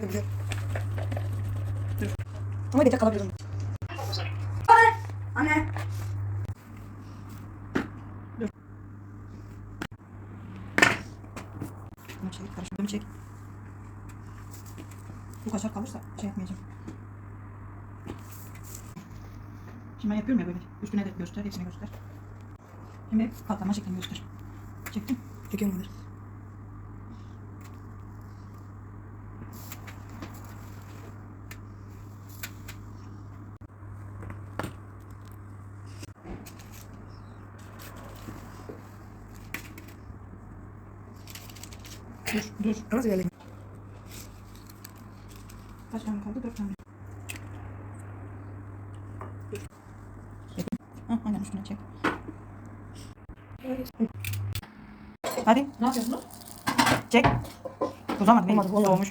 Dur. Ama gece kalabilirim. Anne! Dur. Bunu çek, karıştırdım çek. Bu kaşar kalırsa şey yapmayacağım. Şimdi ben yapıyorum ya böyle. Üstüne de göster, hepsini göster. Şimdi katlama şeklini göster. Çektim. Çekiyorum bunları. Dur, dur. Nasıl geldi? Kaç tane kaldı? Dört tane. Dur. Aynen üstüne çek. Hadi. Ne yapıyorsunuz? Çek. Uzamadı. Olmadı, Olmadı.